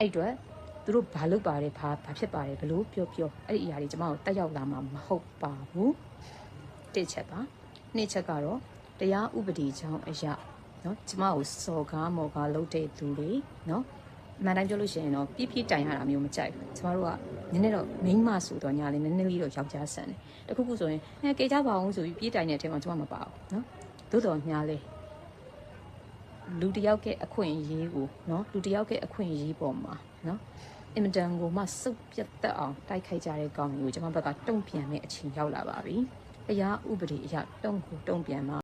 အဲ့တော့သူတို့ဘာလုပ်ပါတယ်ဘာဘာဖြစ်ပါတယ်ဘလို့ပြောပြောအဲ့ဒီအရာတွေကျွန်မတို့တက်ရောက်လာမှာမဟုတ်ပါဘူးတစ်ချက်ပါနှစ်ချက်ကတော့တရားဥပဒေကြောင့်အရာနော်ကျမကိုစော်ကားမော်ကားလုပ်တဲ့သူတွေနော်အမှန်တိုင်းပြောလို့ရှိရင်တော့ပြပြတိုင်ရတာမျိုးမကြိုက်ဘူးကျမတို့ကနည်းနည်းတော့မိန်းမဆိုတော့ညာလေးနည်းနည်းလေးတော့ယောက်ျားဆန်တယ်တခုခုဆိုရင်အဲကြေကြပါအောင်ဆိုပြီးပြေးတိုင်တဲ့အချိန်မှာကျမမပါဘူးနော်သို့တော်ညာလေး လူတစ်ယောက်ရဲ့အခွင့်အရေးကိုနော်လူတစ်ယောက်ရဲ့အခွင့်အရေးပေါ်မှာနော်အင်မတန်ကိုမှစုပ်ပြတ်သက်အောင်တိုက်ခိုက်ကြတဲ့ကောင်းမျိုးကျွန်မဘက်ကတုံ့ပြန်တဲ့အချိန်ရောက်လာပါပြီ။တရားဥပဒေအရတုံ့ကိုတုံ့ပြန်မှာ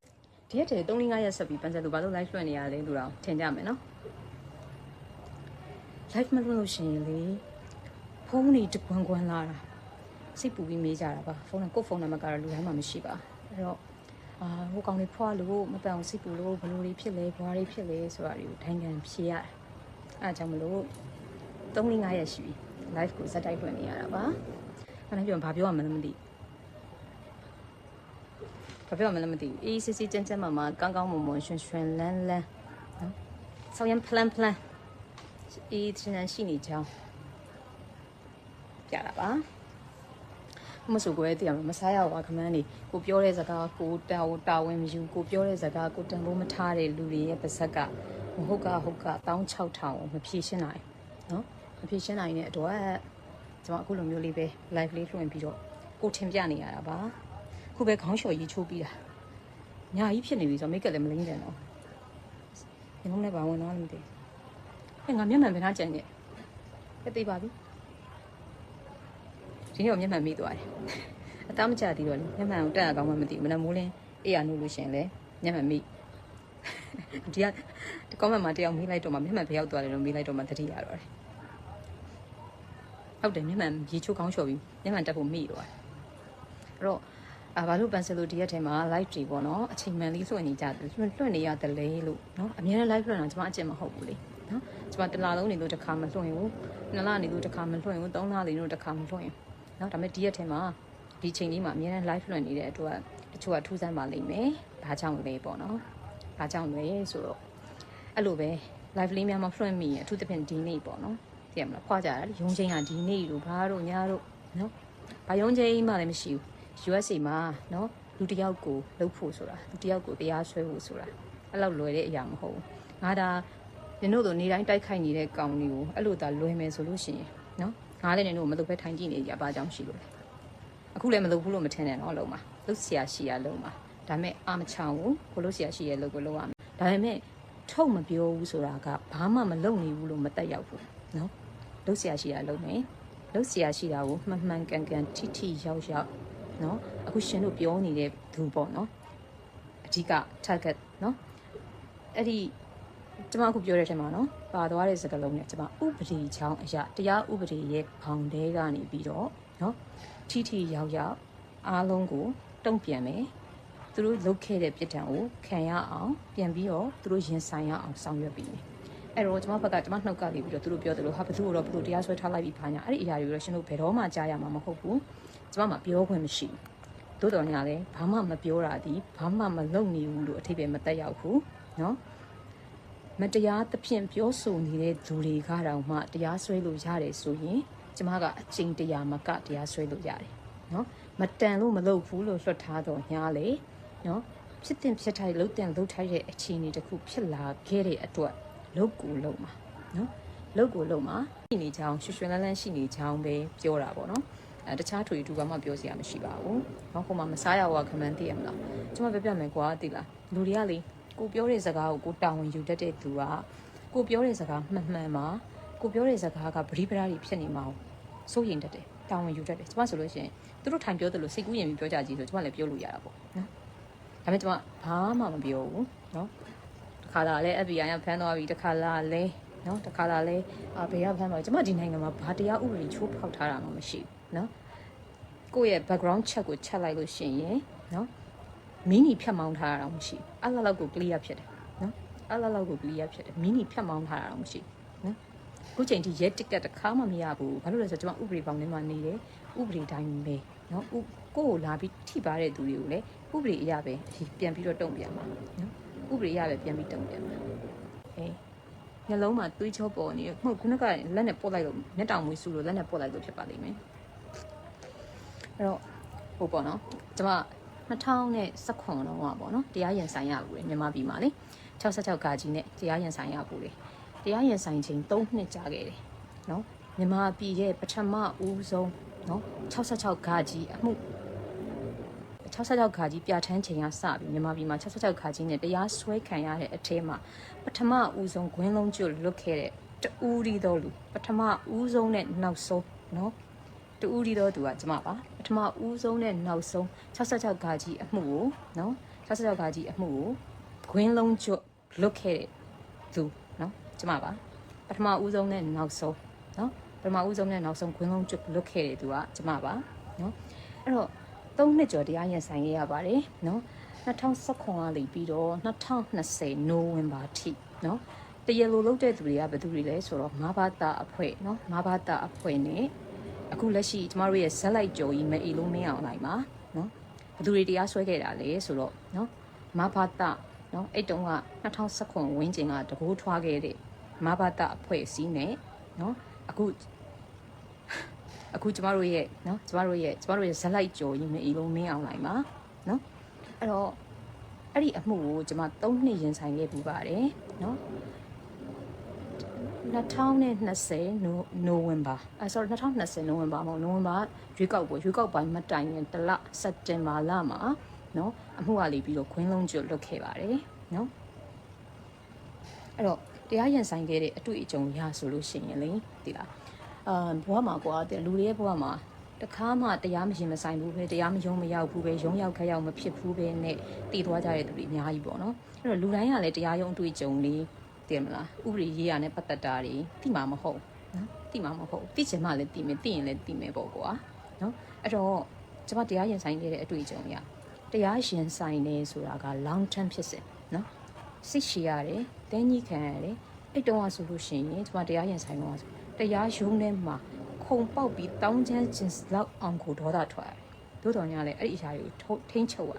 ဒီရက်ထဲ3-5ရက်ဆက်ပြီးပန်ဆယ်လိုဘာလို့ live လွှင့်နေရလဲလို့တော့ထင်ကြမယ်နော်။ live မလုပ်လို့ရှိရင်လေဖုန်းတွေတကွန်းကွန်းလာတာစိတ်ပူပြီးမေးကြတာပါဖုန်းကကိုယ့်ဖုန်းနံပါတ်ကတော့လူတိုင်းမှာမရှိပါအဲ့တော့ အာဟိုကောင်လေးဖွာလို့မပန်အောင်စိတ်ပူလို့ဘလို့တွေဖြစ်လဲဘွားတွေဖြစ်လဲဆိုတာတွေကိုထိုင်ခံဖြေရတယ်။အဲအကြောင်းမလို့3 5ရက်ရှိပြီ live ကိုဇက်တိုက်ဖွင့်နေရတာပါ။အဲ့ဒါပြောရင်ဘာပြောရမလဲမသိဘူး။ဘာပြောရမလဲမသိဘူး။အေးစစ်စစ်ကြမ်းကြမ်းမှမှကောင်းကောင်းမွန်မွန်ရွှင်ရွှင်လန်းလန်းနော်။ဆောင်းရန် plan plan အေးချင်းချင်းရှိနေကြောင်းပြတာပါ။ မဆိုကွယ်တည်အောင်မစားရပါခမန်းနေကိုပြောတဲ့စကားကိုတာဝတာဝန်မယူကိုပြောတဲ့စကားကိုတန်ဖိုးမထားတဲ့လူတွေရဲ့ပါဇက်ကမဟုတ်ကဟုတ်က16000မဖြေရှင်းနိုင်နော်မဖြေရှင်းနိုင်တဲ့အတွက်ကျွန်မအခုလိုမျိုးလေးပဲ live လေးလွှင့်ပြီးတော့ကိုထင်ပြနေရတာပါခုပဲခေါင်းလျှော်ကြီးချိုးပြီးတာညာကြီးဖြစ်နေပြီဆိုတော့မိတ်ကလည်းမလိမ့်တယ်နော်ဒီလုံးနဲ့ဘာဝင်သွားလဲမသိဘူးဟဲ့ငါမျက်မှန်ဘယ်နှကြံနေလဲသိပါပြီ ဒီနေ့တော့မျက်မှန်မိသွားတယ်အသားမချသေးတော့လေမျက်မှန်ကိုတက်ရကောင်းမှမသိဘူးမနက်မိုးလင်းအေးရနိုးလို့ရှရင်လေမျက်မှန်မိဒီကဒီ comment မှာတယောက်မိလိုက်တော့မှမျက်မှန်ဘယ်ရောက်သွားလဲတော့မိလိုက်တော့မှသတိရတော့တယ်ဟုတ်တယ်မျက်မှန်ရေချိုးကောင်းလျှော်ပြီးမျက်မှန်တက်ဖို့မိသွားတယ်အဲ့တော့အာဘာလို့ပန်ဆယ်လို့ဒီရက်ထဲမှာ live တွေပေါ့နော်အချိန်မှန်လေးလွှင့်နေကြတယ်လွှင့်လွှင့်နေရတယ်လေလို့နော်အများနဲ့ live လွှင့်တာကျွန်မအကျင့်မဟုတ်ဘူးလေနော်ကျွန်မတစ်လလုံးနေလို့တစ်ခါမလွှင့်ဘူးနှစ်လနေလို့တစ်ခါမလွှင့်ဘူးသုံးလနေလို့တစ်ခါမလွှင့်ဘူး เนาะဒါပေမဲ့ဒီရက်ထဲမှာဒီချိန်လေးမှာအများနဲ့ live လွှင့်နေတဲ့အတွက်တချို့ကထူးဆန်းပါလိမ့်မယ်။ဘာကြောင့်လဲပေါ့နော်။ဘာကြောင့်လဲဆိုတော့အဲ့လိုပဲ live လေးများမှလွှင့်မိရင်အထူးသဖြင့်ဒီနေ့ပေါ့နော်။သိရမလား။ခွာကြတာလေရုံချိန်ကဒီနေ့လို့ဘာတို့ညာတို့နော်။ဘာရုံချိန်မှလည်းမရှိဘူး။ USA မှာနော်လူတစ်ယောက်ကိုလှုပ်ဖို့ဆိုတာလူတစ်ယောက်ကိုတရားစွဲဖို့ဆိုတာအဲ့လောက်လွယ်တဲ့အရာမဟုတ်ဘူး။ငါဒါညတို့တို့နေတိုင်းတိုက်ခိုက်နေတဲ့ကောင်တွေကိုအဲ့လိုသာလွယ်မယ်ဆိုလို့ရှိရင်နော် ငားတဲ့နေလို့မလုပ်ဘဲထိုင်ကြည့်နေကြပါကြောင်းရှိလို့လေအခုလည်းမလုပ်ဘူးလို့မထင်နဲ့တော့လုံးပါလုပ်ဆရာရှိရလုံးပါဒါမဲ့အာမချောင်ကိုကိုလို့ဆရာရှိရလို့ကိုလုံးရမယ်ဒါပေမဲ့ထုတ်မပြောဘူးဆိုတာကဘာမှမလုပ်နိုင်ဘူးလို့မတက်ရောက်ဘူးနော်လုပ်ဆရာရှိရလုံးမယ်လုပ်ဆရာရှိတာကိုမှန်မှန်ကန်ကန်ထိထိရောက်ရောက်နော်အခုရှင်တို့ပြောနေတဲ့သူပေါ့နော်အဓိက target နော်အဲ့ဒီ ကျွန်မအခုပြောတဲ့အချိန်မှာနော်ပါသွားတဲ့စကားလုံးနဲ့ကျွန်မဥပဒေချောင်းအရာတရားဥပဒေရဲ့ဘောင်တဲကနေပြီးတော့နော် ထိထိရောက်ရောက်အားလုံးကိုတုံ့ပြန်မယ်သူတို့လုပ်ခဲ့တဲ့ပြစ်ဒဏ်ကိုခံရအောင်ပြန်ပြီးတော့သူတို့ရင်ဆိုင်ရအောင်ဆောင်ရွက်ပြီးမယ်အဲ့တော့ကျွန်မဘက်ကကျွန်မနှုတ်ကလေးပြီးတော့သူတို့ပြောသလိုဟာဘသူ့ကိုတော့ဘသူတရားစွဲထားလိုက်ပြီးဖာညာအဲ့ဒီအရာတွေတော့ရှင်တို့ဘယ်တော့မှကြားရမှာမဟုတ်ဘူးကျွန်မမှပြောခွင့်မရှိဘူးသို့တော်ညာလည်းဘာမှမပြောတာဒီဘာမှမလုပ်နေဘူးလို့အထိပ္ပယ်မတက်ရောက်ဘူးเนาะ မတရားသဖြင့်ပြောဆိုနေတဲ့သူတွေကတော့မှတရားစွဲလို့ရတယ်ဆိုရင်ကျမကအချိန်တရာမကတရားစွဲလို့ရတယ်နော်မတန်လို့မလုပ်ဘူးလို့လွှတ်ထားတော့ညာလေနော်ဖြစ်တင်ဖြစ်ထိုက်လှုပ်တင်လှုပ်ထိုက်တဲ့အခြေအနေတစ်ခုဖြစ်လာခဲ့တဲ့အတွက်လုတ်ကိုလုံမှာနော်လုတ်ကိုလုံမှာရှိနေချောင်းရွှွှွှလန်းလန်းရှိနေချောင်းပဲပြောတာပေါ့နော်အဲတခြားထွေတူဘာမှပြောစရာမရှိပါဘူး။နောက်ဟိုမှာမစားရဝခမန်းသိရမလား။ကျွန်မပြပြမယ်ကွာသိလား။လူတွေကလေ ကိုပြောတဲ့စကားကိုကိုတာဝန်ယူတတ်တဲ့သူကကိုပြောတဲ့စကားမှန်မှန်ပါကိုပြောတဲ့စကားကပရိပရာတွေဖြစ်နေမှာစိုးရင်တတ်တယ်တာဝန်ယူတတ်တယ်ကျွန်မဆိုလို့ရှိရင်သူတို့ထိုင်ပြောတယ်လို့စိတ်ကူးရင်ပြီးပြောကြကြည့်ဆိုကျွန်မလည်းပြောလို့ရတာပေါ့နော်ဒါပေမဲ့ကျွန်မဘာမှမပြောဘူးနော်တခါလာလဲ FBI ကဖမ်းသွားပြီတခါလာလဲနော်တခါလာလဲအာဘယ်ကဖမ်းသွားကျွန်မဒီနိုင်ငံမှာဘာတရားဥပဒေချိုးဖောက်ထားတာမှမရှိဘူးနော်ကိုယ့်ရဲ့ background check ကိုချက်လိုက်လို့ရှိရင်နော် မင်းနီဖြတ်မောင်းထားတာတော့မရှိဘူးအဲ့လောက်ကို clear ဖြစ်တယ်နော်အဲ့လောက်ကို clear ဖြစ်တယ်မင်းနီဖြတ်မောင်းထားတာတော့မရှိဘူးနော်ခုချိန်ထိရဲတစ်ကက်တစ်ခါမှမရဘူးဘာလို့လဲဆိုတော့ကျွန်မဥပဒေပေါင်းထဲမှာနေတယ်ဥပဒေတိုင်းပဲနော်ကိုကိုလာပြီးထိပါတဲ့သူတွေကိုလည်းဥပဒေအရပဲပြန်ပြီးတော့တုံ့ပြန်မှာနော်ဥပဒေအရပဲပြန်ပြီးတုံ့ပြန်မှာအေးညလုံးမှာသွေးချောပေါ်နေဟုတ်ခုနကလက်နဲ့ပုတ်လိုက်လို့မျက်တောင်မွေးဆူလို့လက်နဲ့ပုတ်လိုက်လို့ဖြစ်ပါလိမ့်မယ်အဲ့တော့ဟိုပေါ့နော်ကျွန်မ 2019တော့ပေါ့နော်တရားရင်ဆိုင်ရဘူးလေမြန်မာပြည်မှာလေ66ကာကြီးနဲ့တရားရင်ဆိုင်ရဘူးလေတရားရင်ဆိုင်ချိန်3နှစ်ကြာခဲ့တယ်နော်မြန်မာပြည်ရဲ့ပထမဦးဆုံးနော်66ကာကြီးအမှု66ခါကြီးပြဋ္ဌာန်းချိန်ကစပြီးမြန်မာပြည်မှာ66ခါကြီးနဲ့တရားစွဲခံရတဲ့အထဲမှာပထမဦးဆုံးဂွင်းလုံးကျွတ်လွတ်ခဲ့တဲ့တူရီတော်လူပထမဦးဆုံးနဲ့နောက်ဆုံးနော်တူရီတော်သူကကျမပါပ ထမဦးဆုံးနဲ့နောက်ဆုံး66ဂါကြီးအမှုကိုနော်66ဂါကြီးအမှုကိုခွင်းလုံးကျွတ်လွတ်ခဲ့တဲ့သူနော်ကျမပါပထမဦးဆုံးနဲ့နောက်ဆုံးနော်ပထမဦးဆုံးနဲ့နောက်ဆုံးခွင်းလုံးကျွတ်လွတ်ခဲ့တဲ့သူကကျမပါနော်အဲ့တော့၃နှစ်ကျော်တရားရင်ဆိုင်ခဲ့ရပါတယ်နော်2019ကနေပြီးတော့2020နိုဝင်ဘာထိနော်တရလိုလုပ်တဲ့သူတွေကဘယ်သူတွေလဲဆိုတော့မဘာတာအဖွဲ့နော်မဘာတာအဖွဲ့နဲ့ အခုလက်ရှိကျမတို့ရဲ့ဇက်လိုက်ကြော်ကြီးမအေလုံးမင်းအောင်လိုက်ပါနော်ဘသူတွေတရားစွဲခဲ့တာလဲဆိုတော့နော်မဘာတနော်အဲ့တုန်းက2019ဝင်းကျင်ကတကိုးထွားခဲ့တဲ့မဘာတအဖွဲ့အစည်းနဲ့နော်အခုအခုကျမတို့ရဲ့နော်ကျမတို့ရဲ့ကျမတို့ရဲ့ဇက်လိုက်ကြော်ကြီးမအေလုံးမင်းအောင်လိုက်ပါနော်အဲ့တော့အဲ့ဒီအမှုကိုကျမ3နှစ်ရင်ဆိုင်ခဲ့ပြီးပါတယ်နော် 2020နိုဝင်ဘာအဲ sorry 2020နိုဝင်ဘာမဟုတ်နိုဝင်ဘာရွေးကောက်ပွဲရွေးကောက်ပိုင်းမတိုင်ခင်တလစက်တင်ဘာလမှာနော်အမှုအားလေးပြီးတော့ခွင်းလုံးကျွတ်လွတ်ခဲ့ပါတယ်နော်အဲ့တော့တရားရင်ဆိုင်ခဲ့တဲ့အတွေ့အကြုံရဆိုလို့ရှိရင်လေဒီလားအာဘဝမှာကွာတဲ့လူတွေရဲ့ဘဝမှာတခါမှတရားမရင်မဆိုင်ဘူးပဲတရားမယုံမရောက်ဘူးပဲယုံရောက်ခက်ရောက်မဖြစ်ဘူးပဲနဲ့တည်သွားကြတဲ့သူတွေအများကြီးပေါ့နော်အဲ့တော့လူတိုင်းကလည်းတရားယုံအတွေ့အကြုံလေး တည်မလားဥပဒေရေးရနဲ့ပတ်သက်တာတွေတိမှာမဟုတ်နော်တိမှာမဟုတ်တိချင်မှလည်းတိမယ်တိရင်လည်းတိမယ်ပေါ့ကွာနော်အဲ့တော့ကျွန်မတရားရင်ဆိုင်ခဲ့တဲ့အတွေ့အကြုံရတရားရင်ဆိုင်နေဆိုတာက long term ဖြစ်စဉ်နော်စိတ်ရှည်ရတယ်တင်းကြီးခံရတယ်အဲ့တုန်းကဆိုလို့ရှိရင်ကျွန်မတရားရင်ဆိုင်တော့ဆိုတရားရုံးထဲမှာခုံပေါက်ပြီးတောင်းချမ်းခြင်းလောက်အောင်ကိုဒေါသထွက်ရတယ်သို့တော်ညာလည်းအဲ့ဒီအရာတွေကိုထိန်းချုပ်ရ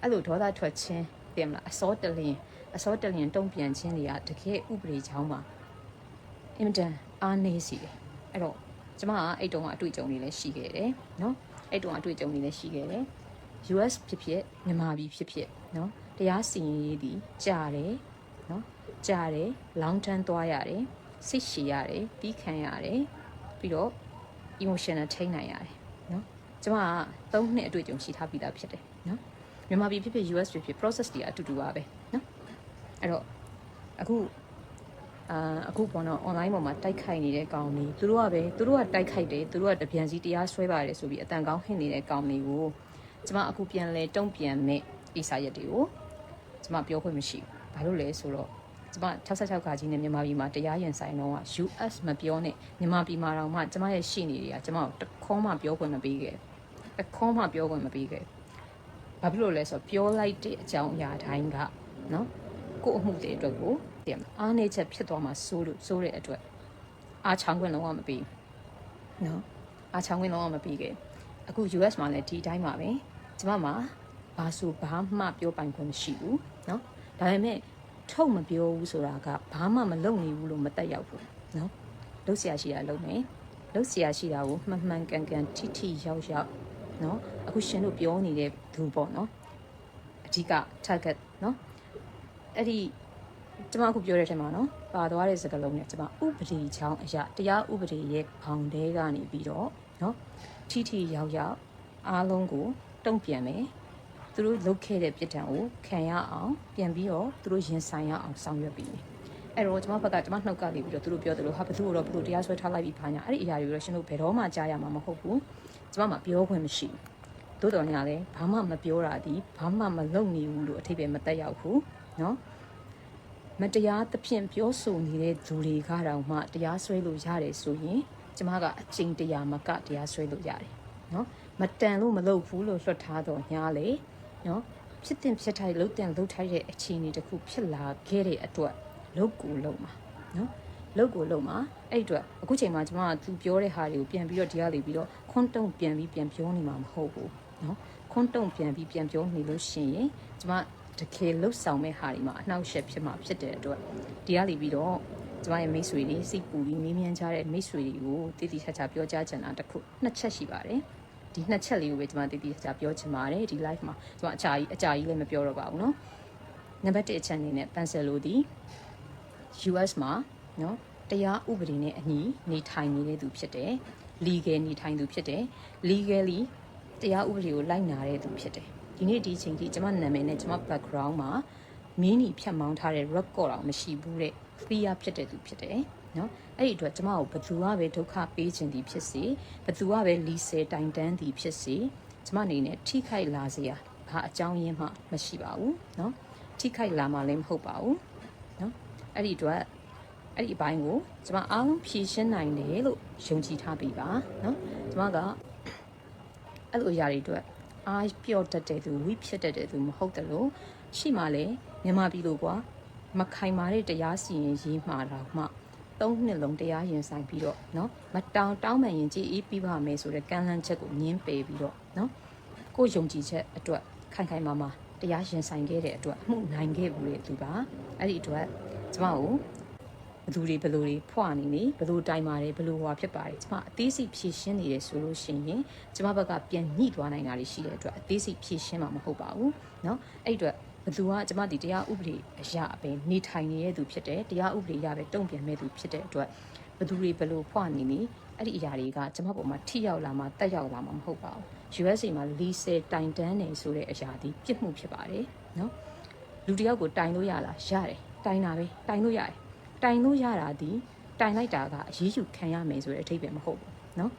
အဲ့လိုဒေါသထွက်ခြင်းတင်မလားအစောတလင်း အစောတလင်းတုံ့ပြန်ခြင်းတွေကတကယ်ဥပဒေချောင်းမှာအင်မတန်အားနည်းစီတယ်အဲ့တော့ကျမကအဲ့တုန်းကအတွေ့အကြုံတွေလည်းရှိခဲ့တယ်နော်အဲ့တုန်းကအတွေ့အကြုံတွေလည်းရှိခဲ့တယ် US ဖြစ်ဖြစ်မြန်မာပြည်ဖြစ်ဖြစ်နော်တရားစီရင်ရေးဒီကြားတယ်နော်ကြားတယ် long term သွားရတယ်စိတ်ရှည်ရတယ်ပြီးခံရတယ်ပြီးတော့ emotional ထိန်းနိုင်ရတယ်နော်ကျမက၃နှစ်အတွေ့အကြုံရှိထားပြီးသားဖြစ်တယ်နော်မြန်မာပြည်ဖြစ်ဖြစ် US ဖြစ်ဖြစ် process တွေအတူတူပါပဲနော် အဲ့တော့အခုအာအခုပေါ့နော် online ပေါ်မှာတိုက်ခိုက်နေတဲ့ကောင်တွေသူတို့ကပဲသူတို့ကတိုက်ခိုက်တယ်သူတို့ကတပြန်စီတရားဆွဲပါတယ်ဆိုပြီးအတန်ကောင်းဟင်နေတဲ့ကောင်တွေကိုကျမအခုပြန်လဲတုံ့ပြန်မဲ့အိစာရက်တွေကိုကျမပြောခွင့်မရှိဘူးဘာလို့လဲဆိုတော့ကျမ66ခါကြီးနဲ့မြန်မာပြည်မှာတရားရင်ဆိုင်တော့က US မပြောနဲ့မြန်မာပြည်မှာတော့မှကျမရဲ့ရှိနေတွေကကျမကိုတခေါမှပြောခွင့်မပေးခဲ့တခေါမှပြောခွင့်မပေးခဲ့ဘာဖြစ်လို့လဲဆိုတော့ပြောလိုက်တဲ့အကြောင်းအရာတိုင်းကနော် ကို့အမှုတွေအတွက်ကိုတင်အားနေချက်ဖြစ်သွားမှာစိုးလို့စိုးတဲ့အတွက်အားချောင်းခွင့်လုံးဝမပေးနော်အားချောင်းခွင့်လုံးဝမပေးခဲ့အခု US မှာလည်းဒီအတိုင်းပါပဲကျမမှာဘာဆိုဘာမှပြောပိုင်ခွင့်မရှိဘူးเนาะဒါပေမဲ့ထုတ်မပြောဘူးဆိုတာကဘာမှမလုပ်နိုင်ဘူးလို့မတက်ရောက်ဘူးเนาะလုပ်เสียရှိတာလုပ်မယ်လုပ်เสียရှိတာကိုမှန်မှန်ကန်ကန်ထိထိရောက်ရောက်เนาะအခုရှင်တို့ပြောနေတဲ့သူပေါ့เนาะအဓိက target เนาะ အဲ့ဒီကျမအခုပြောတဲ့အချိန်မှာနော်ပါသွားတဲ့စကားလုံးနဲ့ကျမဥပဒေချောင်းအရာတရားဥပဒေရဲ့ဘောင်တဲကနေပြီးတော့နော်ထိထိရောက်ရောက်အားလုံးကိုတုံ့ပြန်မယ်သူတို့လုပ်ခဲ့တဲ့ပြစ်ဒဏ်ကိုခံရအောင်ပြန်ပြီးတော့သူတို့ရင်ဆိုင်ရအောင်ဆောင်ရွက်ပြီးမယ်အဲ့တော့ကျွန်မဘက်ကကျွန်မနှုတ်ကနေပြီးတော့သူတို့ပြောသလိုဟာဘသူ့ကိုတော့ဘသူတရားစွဲထားလိုက်ပြီးဖာညာအဲ့ဒီအရာတွေတော့ရှင်တို့ဘယ်တော့မှကြားရမှာမဟုတ်ဘူးကျွန်မမှပြောခွင့်မရှိဘူးသို့တော်ညာလည်းဘာမှမပြောတာဒီဘာမှမလုပ်နေဘူးလို့အထိပ္ပယ်မတက်ရောက်ဘူး နော်မတရားသဖြင့်ပြောဆိုနေတဲ့သူတွေကတောင်မှတရားစွဲလို့ရတယ်ဆိုရင်ကျမကအချိန်တရာမကတရားစွဲလို့ရတယ်နော်မတန်လို့မလုပ်ဘူးလို့လွှတ်ထားတော့ညာလေနော်ဖြစ်တင်ဖြစ်ထိုက်လှုပ်တင်လှုပ်ထိုက်တဲ့အခြေအနေတစ်ခုဖြစ်လာခဲ့တဲ့အတွက်လုတ်ကိုလုံမှာနော်လုတ်ကိုလုံမှာအဲ့အတွက်အခုချိန်မှာကျမကသူပြောတဲ့ဟာတွေကိုပြန်ပြီးတော့ဒီရလေပြီးတော့ခွန်းတုံပြန်ပြီးပြန်ပြောနေမှာမဟုတ်ဘူးနော်ခွန်းတုံပြန်ပြီးပြန်ပြောနေလို့ရှိရင်ကျမ တကယ်လှုပ်ဆောင်မဲ့ဟာတွေမှာအနှောက်အယှက်ဖြစ်မှာဖြစ်တဲ့အတွက်ဒီကလေးပြီးတော့ ကျမရဲ့မိတ်ဆွေတွေစိတ်ပူပြီးမေးမြန်းကြတဲ့မိတ်ဆွေတွေကိုတည်တည်ချာချာပြောကြားချင်တာတစ်ခုနှစ်ချက်ရှိပါတယ်ဒီနှစ်ချက်လေးကိုပဲကျမတည်တည်ချာချာပြောချင်ပါတယ်ဒီ live မှာကျမအကြာကြီးအကြာကြီးလည်းမပြောတော့ပါဘူးเนาะနံပါတ်1အချက်အနေနဲ့ပန်ဆယ်လိုဒီ US မှာเนาะတရားဥပဒေနဲ့အညီနေထိုင်နေတဲ့သူဖြစ်တယ် legal နေထိုင်သူဖြစ်တယ် legally တရားဥပဒေကိုလိုက်နာတဲ့သူဖြစ်တယ် ဒီနေ့ဒီအချိန်ထိကျမနာမည်နဲ့ကျမ background မှာမင်းနီဖြတ်မောင်းထားတဲ့ record တော့မရှိဘူးတဲ့ clear ဖြစ်တဲ့သူဖြစ်တယ်နော်အဲ့ဒီအတွက်ကျမကိုဘသူကပဲဒုက္ခပေးခြင်းသည်ဖြစ်စေဘသူကပဲလီဆယ်တိုင်တန်းသည်ဖြစ်စေကျမအနေနဲ့ထိခိုက်လာစေရဘာအကြောင်းရင်းမှမရှိပါဘူးနော်ထိခိုက်လာမှလည်းမဟုတ်ပါဘူးနော်အဲ့ဒီအတွက်အဲ့ဒီအပိုင်းကိုကျမအားလုံးဖြည့်ရှင်းနိုင်တယ်လို့ယုံကြည်ထားပြီးပါနော်ကျမကအဲ့လိုအရာတွေအတွက် အားပြော့တတ်တဲ့သူဝိဖြစ်တတ်တဲ့သူမဟုတ်တယ်လို့ရှိမှလည်းမြန်မာပြည်လိုကွာမခိုင်မာတဲ့တရားစီရင်ရေးမှာတော့မှသုံးနှစ်လုံးတရားရင်ဆိုင်ပြီးတော့เนาะမတောင်တောင်းမှန်ရင်ကြည်အေးပြီးပါမယ်ဆိုတဲ့ကန့်လန့်ချက်ကိုညင်းပယ်ပြီးတော့เนาะကိုယုံကြည်ချက်အတွက်ခိုင်ခိုင်မာမာတရားရင်ဆိုင်ခဲ့တဲ့အတွက်အမှုနိုင်ခဲ့ဘူးလေသူပါအဲ့ဒီအတွက်ကျမကို ဘသူတွေဘလူတွေဖွာနေနေဘလူတိုင်ပါတယ်ဘလူဟွာဖြစ်ပါတယ်ကျမအသေးစိတ်ဖြည့်ရှင်းနေတယ်ဆိုလို့ရှိရင်ကျမဘက်ကပြန်ညှိသွားနိုင်တာတွေရှိတဲ့အတွက်အသေးစိတ်ဖြည့်ရှင်းမှာမဟုတ်ပါဘူးเนาะအဲ့ဒီအတွက်ဘသူကကျမဒီတရားဥပဒေအရာပဲနေထိုင်နေတဲ့သူဖြစ်တယ်တရားဥပဒေအရာပဲတုံ့ပြန်မဲ့သူဖြစ်တဲ့အတွက်ဘသူတွေဘလို့ဖွာနေနေအဲ့ဒီအရာတွေကကျမပေါ်မှာထိရောက်လာမှတက်ရောက်လာမှမဟုတ်ပါဘူး USA မှာလီဆယ်တိုင်တန်းနေဆိုတဲ့အရာဒီပြစ်မှုဖြစ်ပါတယ်နော်လူတစ်ယောက်ကိုတိုင်လို့ရလားရတယ်တိုင်တာပဲတိုင်လို့ရတယ် တိုင်လို့ရတာဒီတိုင်လိုက်တာကအရေးယူခံရမယ်ဆိုတဲ့အထိပ္ပယ်မဟုတ်ဘူးနော်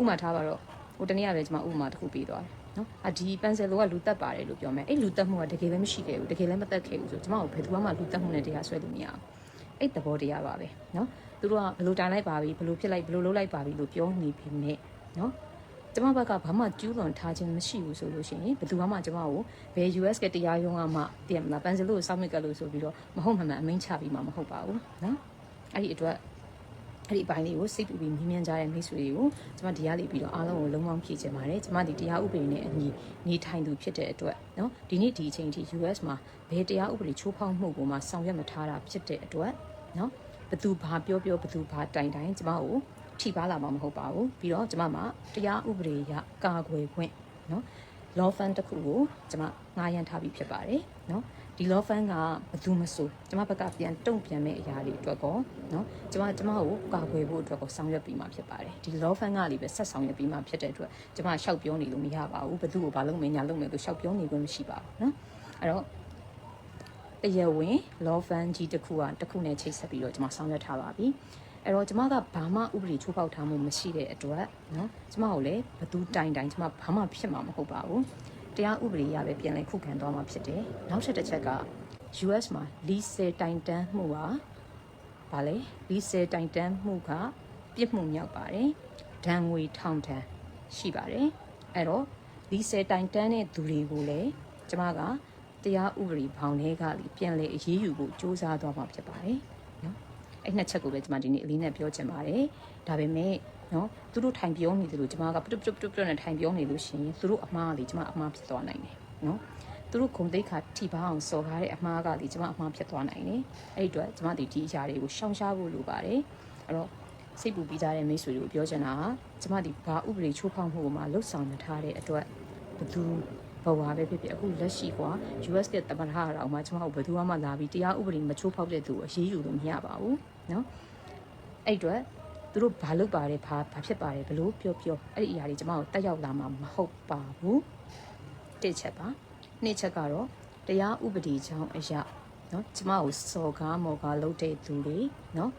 ဥမာထားပါတော့ဟိုတနေ့ကပဲကျမဥမာတစ်ခုပေးသွားတယ်နော်အဒီပန်ဆယ်လိုကလူတက်ပါတယ်လို့ပြောမယ်အဲ့လူတက်မှုကတကယ်လည်းမရှိခဲ့ဘူးတကယ်လည်းမတက်ခဲ့ဘူးဆိုကျမတို့ဘယ်သူမှလူတက်မှုနဲ့တရားဆွဲလို့မရဘူးအဲ့သဘောတရားပါပဲနော်သူတို့ကဘယ်လိုတိုင်လိုက်ပါပြီဘယ်လိုဖြစ်လိုက်ဘယ်လိုလုပ်လိုက်ပါပြီလို့ပြောနေပြီနဲ့နော် ကျမဘက်ကဘာမှကျူးလွန်ထားခြင်းမရှိဘူးဆိုလို့ရှိရင်ဘယ်သူမှကျမကိုဘယ် US ကတရားရုံးကမှတည်မလားပန်ဆယ်လိုကိုစောင့်မြစ်ကလို့ဆိုပြီးတော့မဟုတ်မှန်မှန်အမိန့်ချပြီးမှမဟုတ်ပါဘူးနော်အဲ့ဒီအတွက်အဲ့ဒီအပိုင်းလေးကိုစိတ်ပူပြီးမြင်းမြန်းကြတဲ့မိတ်ဆွေတွေကိုကျွန်မဒီရလေးပြီးတော့အားလုံးကိုလုံးဝဖြည့်ချင်ပါတယ်ကျွန်မဒီတရားဥပဒေနဲ့အညီနေထိုင်သူဖြစ်တဲ့အတွက်เนาะဒီနေ့ဒီအချိန်ထိ US မှာဘယ်တရားဥပဒေချိုးဖောက်မှုကိုမှဆောင်ရွက်မထားတာဖြစ်တဲ့အတွက်เนาะဘသူဘာပြောပြောဘသူဘာတိုင်တိုင်ကျွန်မကို ထိပါလာမှာမဟုတ်ပါဘူးပြီးတော့ကျွန်မမှာတရားဥပဒေရကာကွယ်ခွင့်เนาะ law firm တစ်ခုကိုကျွန်မငှားရမ်းထားပြီးဖြစ်ပါတယ်เนาะဒီ law firm ကဘသူမဆိုကျွန်မဘက်ကပြန်တုံ့ပြန်မဲ့အရာတွေအတွက်ကောเนาะကျွန်မကျွန်မကိုကာကွယ်ဖို့အတွက်ကောဆောင်ရွက်ပြီးမှဖြစ်ပါတယ်ဒီ law firm ကလေးပဲဆက်ဆောင်ရွက်ပြီးမှဖြစ်တဲ့အတွက်ကျွန်မရှောက်ပြောနေလို့မရပါဘူးဘသူ့ကိုဘာလုပ်မင်းညာလုပ်မယ်လို့ရှောက်ပြောနေခွင့်မရှိပါဘူးเนาะအဲ့တော့တရားဝင် law firm ကြီးတစ်ခုကတစ်ခုနဲ့ချိတ်ဆက်ပြီးတော့ကျွန်မဆောင်ရွက်ထားပါပြီ အဲ့တော့ကျမကဘာမှဥပဒေချိုးဖောက်ထားမှုမရှိတဲ့အတွက်နော်ကျမကိုလည်းဘသူတိုင်တိုင်ကျမဘာမှဖြစ်မှာမဟုတ်ပါဘူးတရားဥပဒေရပဲပြန်လဲခုခံသွားမှာဖြစ်တယ်နောက်ထပ်တစ်ချက်က US မှာလီဆယ်တိုင်တန်းမှုဟာဗာလေလီဆယ်တိုင်တန်းမှုကပြစ်မှုမြောက်ပါတယ်ဒဏ်ငွေထောင်ဒဏ်ရှိပါတယ်အဲ့တော့လီဆယ်တိုင်တန်းတဲ့သူတွေကိုလည်းကျမကတရားဥပဒေဘောင်ထဲကပြန်လဲအရေးယူဖို့စ조사သွားမှာဖြစ်ပါတယ် အဲ့နှစ်ချက်ကိုပဲကျွန်မဒီနေ့အလေးနဲ့ပြောချင်ပါတယ်ဒါပေမဲ့နော်သူတို့ထိုင်ပြောနေတယ်လို့ကျွန်မကပတွတ်ပတွတ်ပတွတ်နဲ့ထိုင်ပြောနေလို့ရှိရင်သူတို့အမှားလေးကျွန်မအမှားဖြစ်သွားနိုင်တယ်နော်သူတို့ဂုံတိတ်ခါထိပါအောင်စော်ကားတဲ့အမှားကလေကျွန်မအမှားဖြစ်သွားနိုင်တယ်အဲ့ဒီအတွက်ကျွန်မဒီဒီအရာတွေကိုရှောင်ရှားဖို့လိုပါတယ်အဲ့တော့စိတ်ပူပြီးသားတဲ့မိတ်ဆွေတွေကိုပြောချင်တာကကျွန်မဒီဘာဥပဒေချိုးဖောက်မှုကိုမှလှုပ်ဆောင်နေထားတဲ့အတွက်ဘသူဘဝပဲဖြစ်ဖြစ်အခုလက်ရှိကွာ US ကတမရဟာတော့မှကျွန်မတို့ဘယ်သူမှလာပြီးတရားဥပဒေမချိုးဖောက်တဲ့သူကိုအရေးယူလို့မရပါဘူး နော်အဲ့တော့သူတို့ဘာလုပ်ပါတယ်ဘာဘာဖြစ်ပါတယ်ဘလို့ပြောပြောအဲ့ဒီအရာတွေကျမတို့တက်ရောက်လာမှာမဟုတ်ပါဘူးတစ်ချက်ပါနှစ်ချက်ကတော့တရားဥပဒေကြောင့်အရာနော်ကျမတို့စော်ကားမော်ကားလုပ်တဲ့သူတွေနော်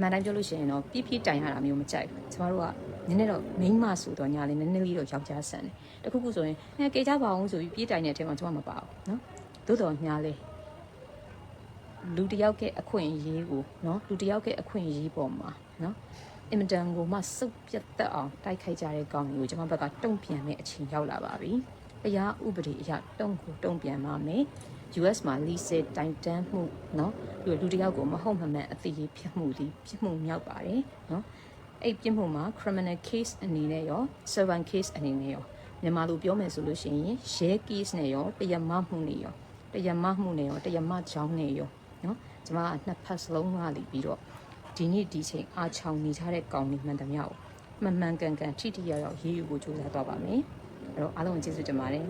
မှန်တိုင်းပြောလို့ရှိရင်တော့ပြည့်ပြည့်တိုင်ရတာမျိုးမကြိုက်ဘူးကျမတို့ကနည်းနည်းတော့မိန်းမဆိုတော့ညာလေးနည်းနည်းလေးတော့ယောက်ျားဆန်တယ်တခုခုဆိုရင်အဲကေကြပါအောင်ဆိုပြီးပြည့်တိုင်တဲ့အထဲမှာကျမမပါဘူးနော်သို့တော်ညာလေး လူတစ်ယောက်ရဲ့အခွင့်အရေးကိုเนาะလူတစ်ယောက်ရဲ့အခွင့်အရေးပေါ်မှာเนาะအင်မတန်ကိုမှစုပ်ပြတ်သက်အောင်တိုက်ခိုက်ကြတဲ့ကောင်းကြီးကိုကျွန်မဘက်ကတုံ့ပြန်မဲ့အချိန်ရောက်လာပါပြီ။တရားဥပဒေအရတုံ့ကိုတုံ့ပြန်ပါမယ်။ US မှာ lease တိုင်တန်းမှုเนาะလူလူတစ်ယောက်ကိုမဟုတ်မမှန်အသေးကြီးဖြစ်မှုဒီဖြစ်မှုမြောက်ပါတယ်เนาะအဲ့ပြစ်မှုမှာ criminal case အနေနဲ့ရော servant case အနေနဲ့ရောမြန်မာလိုပြောမယ်ဆိုလို့ရှိရင် share case နဲ့ရောတရားမမှုနဲ့ရောတရားမမှုနဲ့ရောတရားမကြောင်းနဲ့ရော နော်ကျမကနှစ်ဖက်စလုံးမှလိပြီးတော့ဒီနေ့ဒီချိန်အာချောင်နေကြတဲ့ကောင်းနေမှန်သမျှကိုမှန်မှန်ကန်ကန်ထိထိရောက်ရောက်ရေးယူဖို့ကြိုးစားသွားပါမယ်အဲ့တော့အားလုံးကျေးဇူးတင်ပါတယ်